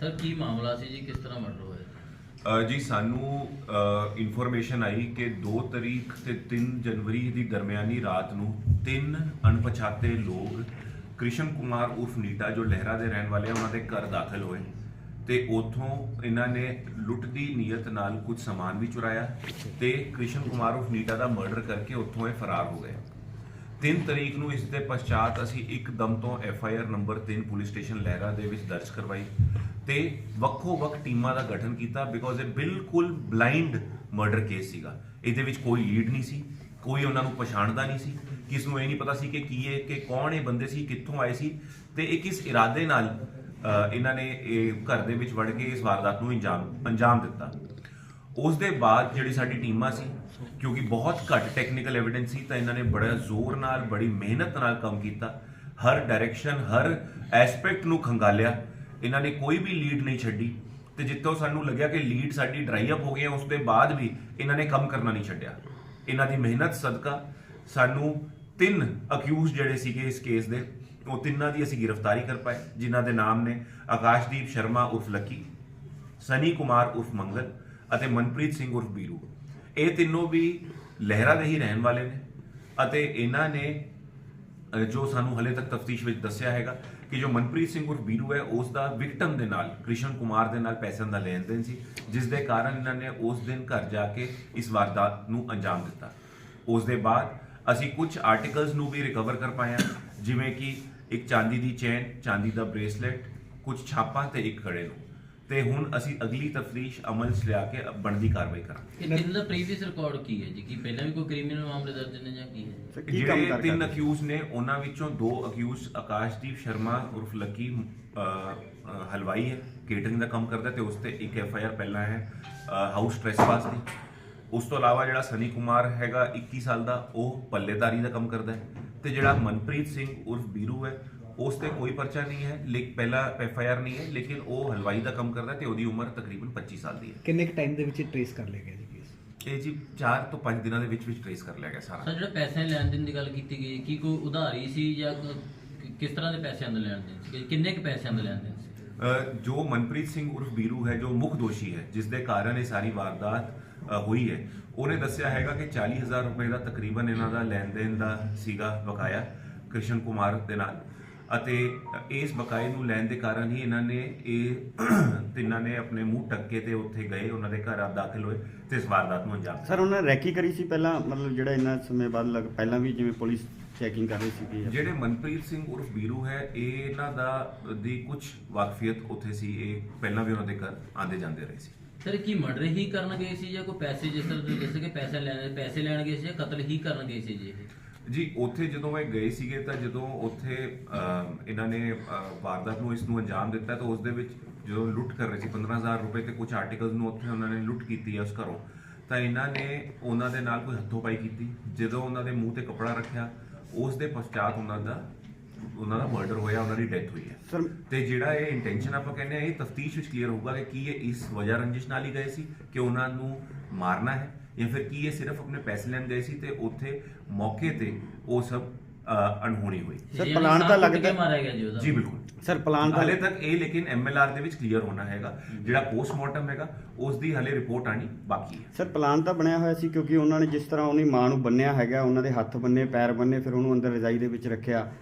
Sir, ਕੀ ਮਾਮਲਾ ਸੀ ਜੀ? ਕਿਸ ਤਰ੍ਹਾਂ ਮਰਡਰ ਹੋਇਆ? ਜੀ, ਸਾਨੂੰ ਇਨਫੋਰਮੇਸ਼ਨ ਆਈ ਕਿ 2 ਤਰੀਕ ਤੇ 3 ਜਨਵਰੀ ਦੀ ਦਰਮਿਆਨੀ ਰਾਤ ਨੂੰ ਤਿੰਨ ਅਣਪਛਾਤੇ ਲੋਕ ਕ੍ਰਿਸ਼ਨ ਕੁਮਾਰ ਉਰਫ ਨੀਟਾ, ਜੋ ਲਹਿਰਾ ਦੇ ਰਹਿਣ ਵਾਲੇ ਉਹਨਾਂ ਦੇ ਘਰ ਦਾਖਲ ਹੋਏ। ਤੇ ਉਥੋਂ ਇਹਨਾਂ ਨੇ ਲੁੱਟ ਦੀ ਨੀਅਤ ਨਾਲ ਕੁਝ ਸਮਾਨ ਵੀ ਚੁਰਾਇਆ ਤੇ ਕ੍ਰਿਸ਼ਨ ਕੁਮਾਰ ਉਰਫ ਨੀਟਾ ਦਾ ਮਰਡਰ ਕਰਕੇ ਉੱਥੋਂ ਇਹ ਫਰਾਰ ਹੋ ਗਏ। 3 ਤਰੀਕ ਨੂੰ ਇਸ ਦੇ ਪਛਾਤ ਅਸੀਂ ਇੱਕਦਮ ਤੋਂ F I R number 3 police station Lehra ਦੇ ਵਿੱਚ ਦਰਜ ਕਰਵਾਈ ਤੇ ਵੱਖੋ ਵੱਖ ਟੀਮਾਂ ਦਾ ਗਠਨ ਕੀਤਾ ਬਿਕੋਜ਼ ਇਹ ਬਿਲਕੁਲ ਬਲਾਈਂਡ ਮਰਡਰ ਕੇਸ ਸੀਗਾ। ਇਹਦੇ ਵਿੱਚ ਕੋਈ ਲੀਡ ਨਹੀਂ ਸੀ, ਕੋਈ ਉਹਨਾਂ ਨੂੰ ਪਛਾਣਦਾ ਨਹੀਂ ਸੀ। ਕਿਸ ਨੂੰ ਇਹ ਨਹੀਂ ਪਤਾ ਸੀ ਕਿ ਕੀ ਇਹ, ਕਿ ਕੌਣ ਇਹ ਬੰਦੇ ਸੀ, ਕਿੱਥੋਂ ਆਏ ਸੀ। ਤੇ ਇਹ ਕਿਸ ਇਰਾਦੇ ਨਾਲ ਇਹਨਾਂ ਨੇ ਇਹ ਘਰ ਦੇ ਵਿੱਚ ਵੜ ਕੇ ਇਸ ਵਾਰਦਾਤ ਨੂੰ ਅੰਜਾਮ ਅੰਜਾਮ ਦਿੱਤਾ। ਉਸ ਦੇ ਬਾਅਦ ਜਿਹੜੀ ਸਾਡੀ ਟੀਮਾਂ ਸੀ, ਕਿਉਂਕਿ ਬਹੁਤ ਘੱਟ ਟੈਕਨੀਕਲ ਐਵੀਡੈਂਸ ਸੀ, ਤਾਂ ਇਹਨਾਂ ਨੇ ਬੜਾ ਜ਼ੋਰ ਨਾਲ, ਬੜੀ ਮਿਹਨਤ ਨਾਲ ਕੰਮ ਕੀਤਾ। ਹਰ ਡਾਇਰੈਕਸ਼ਨ ਹਰ ਐਸਪੈਕਟ ਨੂੰ ਖੰਗਾਲਿਆ। ਇਹਨਾਂ ਨੇ ਕੋਈ ਵੀ ਲੀਡ ਨਹੀਂ ਛੱਡੀ। ਤੇ ਜਿੱਥੋਂ ਸਾਨੂੰ ਲੱਗਿਆ ਕਿ ਲੀਡ ਸਾਡੀ ਡਰਾਈ ਅਪ ਹੋ ਗਈ ਹੈ ਉਸ ਦੇ ਬਾਅਦ ਵੀ ਇਹਨਾਂ ਨੇ ਕੰਮ ਕਰਨਾ ਨਹੀਂ ਛੱਡਿਆ। ਇਹਨਾਂ ਦੀ ਮਿਹਨਤ, ਸਦਕਾ ਸਾਨੂੰ ਤਿੰਨ ਅਕਿਊਜ਼ ਜਿਹੜੇ ਸੀਗੇ ਇਸ ਕੇਸ ਦੇ, ਉਹ ਤਿੰਨਾਂ ਦੀ ਅਸੀਂ ਗ੍ਰਿਫਤਾਰੀ ਕਰ ਪਾਏ, ਜਿਨ੍ਹਾਂ ਦੇ ਨਾਮ ਨੇ ਆਕਾਸ਼ਦੀਪ ਸ਼ਰਮਾ ਉਰਫ ਲੱਕੀ, ਸਨੀ ਕੁਮਾਰ ਉਰਫ ਮੰਗਲ ਅਤੇ ਮਨਪ੍ਰੀਤ ਸਿੰਘ ਉਰਫ ਬੀਰੂ। ਇਹ ਤਿੰਨੋਂ ਵੀ ਲਹਿਰਾ ਦੇ ਹੀ ਰਹਿਣ ਵਾਲੇ ਨੇ ਅਤੇ ਇਹਨਾਂ ਨੇ ਜੋ ਸਾਨੂੰ ਹਲੇ ਤੱਕ ਤਫਤੀਸ਼ ਵਿੱਚ ਦੱਸਿਆ ਹੈਗਾ ਕਿ ਜੋ ਮਨਪ੍ਰੀਤ ਸਿੰਘ ਉਰਫ ਬੀਰੂ ਹੈ, ਉਸ ਦਾ ਵਿਕਟਮ ਦੇ ਨਾਲ, ਕ੍ਰਿਸ਼ਨ ਕੁਮਾਰ ਦੇ ਨਾਲ ਪੈਸਿਆਂ ਦਾ ਲੈਣ ਦੇਣ ਸੀ, ਜਿਸ ਦੇ ਕਾਰਨ ਇਹਨਾਂ ਨੇ ਉਸ ਦਿਨ ਘਰ ਜਾ ਕੇ ਇਸ ਵਾਰਦਾਤ ਨੂੰ ਅੰਜਾਮ ਦਿੱਤਾ। ਉਸ ਦੇ ਬਾਅਦ ਅਸੀਂ ਕੁਝ ਆਰਟੀਕਲਸ ਨੂੰ ਵੀ ਰਿਕਵਰ ਕਰ ਪਾਏ ਹਾਂ, ਜਿਵੇਂ ਕਿ ਇੱਕ ਚਾਂਦੀ ਦੀ ਚੇਨ, ਚਾਂਦੀ ਦਾ ਬ੍ਰੇਸਲੈਟ, ਕੁਝ ਛਾਪਾਂ ਤੇ ਇੱਕ ਕੜੇ ਨੂੰ। ਤੇ ਹੁਣ ਅਸੀਂ ਅਗਲੀ ਤਫਤੀਸ਼ ਅਮਲ 'ਚ ਲਿਆ ਕੇ ਬਣਦੀ ਕਾਰਵਾਈ ਕਰਾਂਗੇ। ਇਹ ਤਿੰਨ ਦਾ ਪ੍ਰੀਵੀਅਸ ਰਿਕਾਰਡ ਕੀ ਹੈ ਜੀ? ਕੀ ਪਹਿਲਾਂ ਵੀ ਕੋਈ ਕ੍ਰਿਮੀਨਲ ਮਾਮਲੇ ਦਰਜ ਨੇ ਜਾਂ ਕੀ ਹੈ? ਕੀ ਕੰਮ ਜਿਹੜੇ ਤਿੰਨ ਕਰਦੇ? ਅਕਿਊਜ਼ ਨੇ ਉਹਨਾਂ ਵਿੱਚੋਂ ਦੋ ਅਕਿਊਜ਼ ਆਕਾਸ਼ਦੀਪ ਸ਼ਰਮਾ ਉਰਫ ਲੱਕੀ ਅ, ਅ, ਹਲਵਾਈ ਹੈ ਕੇਟਰਿੰਗ ਦਾ ਕੰਮ ਕਰਦਾ ਤੇ ਉਸ ਤੇ ਇੱਕ ਐਫ ਆਈ ਆਰ ਪਹਿਲਾਂ ਹੈ ਹਾਊਸ ਟ੍ਰੈਸਪਾਸ ਦੀ। ਉਸ ਤੋਂ ਇਲਾਵਾ ਜਿਹੜਾ ਸਨੀ ਕੁਮਾਰ ਹੈਗਾ 21 ਸਾਲ ਦਾ ਉਹ ਪੱਲੇਦਾਰੀ ਦਾ ਕੰਮ ਕਰਦਾ ਹੈ। ਤੇ ਜਿਹੜਾ ਮਨਪ੍ਰੀਤ ਸਿੰਘ ਉਰਫ ਬੀਰੂ ਹੈ ਉਸ ਤੇ ਕੋਈ ਪਰਚਾ ਨਹੀਂ ਹੈ ਲੇਕਿਨ ਪਹਿਲਾ ਐਫ ਆਈ ਆਰ ਨਹੀਂ ਹੈ ਲੇਕਿਨ ਉਹ ਹਲਵਾਈ ਦਾ ਕੰਮ ਕਰਦਾ ਤੇ ਉਹਦੀ ਉਮਰ ਤਕਰੀਬਨ 25 ਸਾਲ ਦੀ ਹੈ। ਕਿੰਨੇ ਕੁ ਟਾਈਮ ਦੇ ਵਿੱਚ ਟ੍ਰੇਸ ਕਰ ਲਿਆ ਗਿਆ ਜੀ ਕੇਸ ਇਹ ਜੀ 4 ਤੋਂ 5 ਦਿਨਾਂ ਦੇ ਵਿੱਚ ਵਿੱਚ ਟ੍ਰੇਸ ਕਰ ਲਿਆ ਗਿਆ ਸਾਰਾ। ਸਰ ਜਿਹੜਾ ਪੈਸੇ ਲੈਣ ਦੇਣ ਦੀ ਗੱਲ ਕੀਤੀ ਗਈ ਕੀ ਕੋਈ ਉਧਾਰੀ ਸੀ ਜਾਂ ਕਿਸ ਤਰ੍ਹਾਂ ਦੇ ਪੈਸਿਆਂ ਦਾ ਲੈਣ ਦੇਣ ਸੀ ਕਿੰਨੇ ਕੁ ਪੈਸਿਆਂ ਦਾ ਲੈਣ ਦੇਣ ਸੀ ਜੋ ਮਨਪ੍ਰੀਤ ਸਿੰਘ ਉਰਫ ਬੀਰੂ ਹੈ ਜੋ ਮੁੱਖ ਦੋਸ਼ੀ ਹੈ ਜਿਸ ਦੇ ਕਾਰਨ ਇਹ ਸਾਰੀ ਵਾਰਦਾਤ ਹੋਈ ਹੈ ਉਹਨੇ ਦੱਸਿਆ ਹੈਗਾ ਕਿ 40000 ਰੁਪਏ ਦਾ ਤਕਰੀਬਨ ਇਹਨਾਂ ਦਾ ਲੈਣ ਦੇਣ ਦਾ ਸੀਗਾ ਬਕਾਇਆ ਕ੍ਰਿਸ਼ਨ ਕੁਮਾਰ ਦੇ ਨਾਲ। ਅਤੇ ਇਸ ਬਕਾਏ ਨੂੰ ਲੈਣ ਦੇ ਕਾਰਨ ਹੀ ਇਹਨਾਂ ਨੇ ਇਹ ਤਿੰਨਾਂ ਨੇ ਆਪਣੇ ਮੂੰਹ ਟੱਕੇ ਤੇ ਉੱਥੇ ਗਏ ਉਹਨਾਂ ਦੇ ਘਰ ਆ ਦਾਖਲ ਹੋਏ ਤੇ ਇਸ ਵਾਰਦਾਤ ਨੂੰ ਅੰਜਾਮ ਦਿੱਤਾ। ਸਰ ਉਹਨਾਂ ਨੇ ਰੈਕੀ ਕਰੀ ਸੀ ਪਹਿਲਾਂ ਮਤਲਬ ਜਿਹੜਾ ਇੰਨਾ ਸਮੇਂ ਬਾਅਦ ਲੱਗ ਪਹਿਲਾਂ ਵੀ ਜਿਵੇਂ ਪੁਲਿਸ ਚੈਕਿੰਗ ਕਰ ਰਹੀ ਸੀ ਜਿਹੜੇ ਮਨਪ੍ਰੀਤ ਸਿੰਘ ਉਰਫ ਬੀਰੂ ਹੈ ਇਹ ਇਹਨਾਂ ਦਾ ਦੀ ਕੁਝ ਵਾਕਫੀਅਤ ਉੱਥੇ ਸੀ ਇਹ ਪਹਿਲਾਂ ਵੀ ਉਹਨਾਂ ਦੇ ਘਰ ਆਂਦੇ ਜਾਂਦੇ ਰਹੇ ਸੀ। ਸਰ ਕੀ ਮਰਡਰ ਹੀ ਕਰਨ ਗਏ ਸੀ ਜਾਂ ਕੋਈ ਪੈਸੇ ਜਿਸ ਤਰ੍ਹਾਂ ਤੁਸੀਂ ਦੱਸੇ ਕਿ ਪੈਸੇ ਲੈਣ ਪੈਸੇ ਲੈਣ ਗਏ ਸੀ ਜਾਂ ਕਤਲ ਹੀ ਕਰਨ ਗਏ ਸੀ ਜੀ ਇਹ? ਜੀ ਉੱਥੇ ਜਦੋਂ ਇਹ ਗਏ ਸੀਗੇ ਤਾਂ ਜਦੋਂ ਉੱਥੇ ਇਹਨਾਂ ਨੇ ਵਾਰਦਾਤ ਨੂੰ ਇਸ ਨੂੰ ਅੰਜਾਮ ਦਿੱਤਾ ਤਾਂ ਉਸ ਦੇ ਵਿੱਚ ਜਦੋਂ ਲੁੱਟ ਕਰ ਰਹੇ ਸੀ 15000 ਰੁਪਏ ਤੇ ਕੁਝ ਆਰਟੀਕਲਸ ਨੂੰ ਉੱਥੇ ਉਹਨਾਂ ਨੇ ਲੁੱਟ ਕੀਤੀ ਹੈ ਉਸ ਘਰੋਂ ਤਾਂ ਇਹਨਾਂ ਨੇ ਉਹਨਾਂ ਦੇ ਨਾਲ ਕੋਈ ਹੱਥੋਂ ਪਾਈ ਕੀਤੀ। ਜਦੋਂ ਉਹਨਾਂ ਦੇ ਮੂੰਹ ਤੇ ਕੱਪੜਾ ਰੱਖਿਆ ਉਸ ਦੇ ਪਛਾਤ ਉਹਨਾਂ ਦਾ ਉਹਨਾਂ ਦਾ ਮਰਡਰ ਹੋਇਆ ਉਹਨਾਂ ਦੀ ਡੈਥ ਹੋਈ ਹੈ। ਸਰ ਤੇ ਜਿਹੜਾ ਇਹ ਇੰਟੈਂਸ਼ਨ ਆਪਾਂ ਕਹਿੰਦੇ ਆ ਇਹ ਤਫਤੀਸ਼ ਵਿੱਚ ਕਲੀਅਰ ਹੋਊਗਾ ਕਿ ਕੀ ਇਹ ਇਸ ਵਜ੍ਹਾ ਰੰਜਿਸ਼ ਨਾਲ ਹੀ ਗਏ ਸੀ ਕਿ ਉਹਨਾਂ ਨੂੰ ਮਾਰਨਾ ਹੈ? ਜਾਂ ਫਿਰ ਕੀ ਇਹ ਸਿਰਫ ਆਪਣੇ ਪੈਸੇ ਲੈਣ ਗਏ ਸੀ ਤੇ ਉੱਥੇ ਮੌਕੇ ਤੇ ਉਹ ਸਭ ਅਣਹੋਣੀ ਹੋਈ। ਸਰ, ਪਲਾਨ ਤਾਂ ਲੱਗਦਾ- ਮਾਰਿਆ ਗਿਆ ਜੀ ਉਹਦਾ। ਜੀ ਬਿਲਕੁਲ। ਸਰ ਪਲਾਨ ਤਾਂ ਹਲੇ ਤੱਕ ਇਹ ਲੇਕਿਨ ਐਮਐਲਆਰ ਦੇ ਵਿੱਚ ਕਲੀਅਰ ਹੋਣਾ ਹੈਗਾ। ਜਿਹੜਾ ਪੋਸਟਮਾਰਟਮ ਹੈਗਾ ਉਸ ਦੀ ਹਲੇ ਰਿਪੋਰਟ ਆਣੀ ਬਾਕੀ ਹੈ। ਸਰ ਪਲਾਨ ਤਾਂ ਬਣਿਆ ਹੋਇਆ ਸੀ ਕਿਉਂਕਿ ਉਹਨਾਂ ਨੇ ਜਿਸ ਤਰ੍ਹਾਂ ਉਹਦੀ ਮਾਂ ਨੂੰ ਬੰਨਿਆ ਹੈਗਾ ਉਹਨਾਂ ਦੇ ਹੱਥ ਬੰਨੇ ਪੈਰ ਬੰਨੇ ਫਿਰ ਉਹਨੂੰ ਅੰਦਰ ਰਜਾਈ ਦੇ ਵਿੱਚ ਰੱਖਿਆ।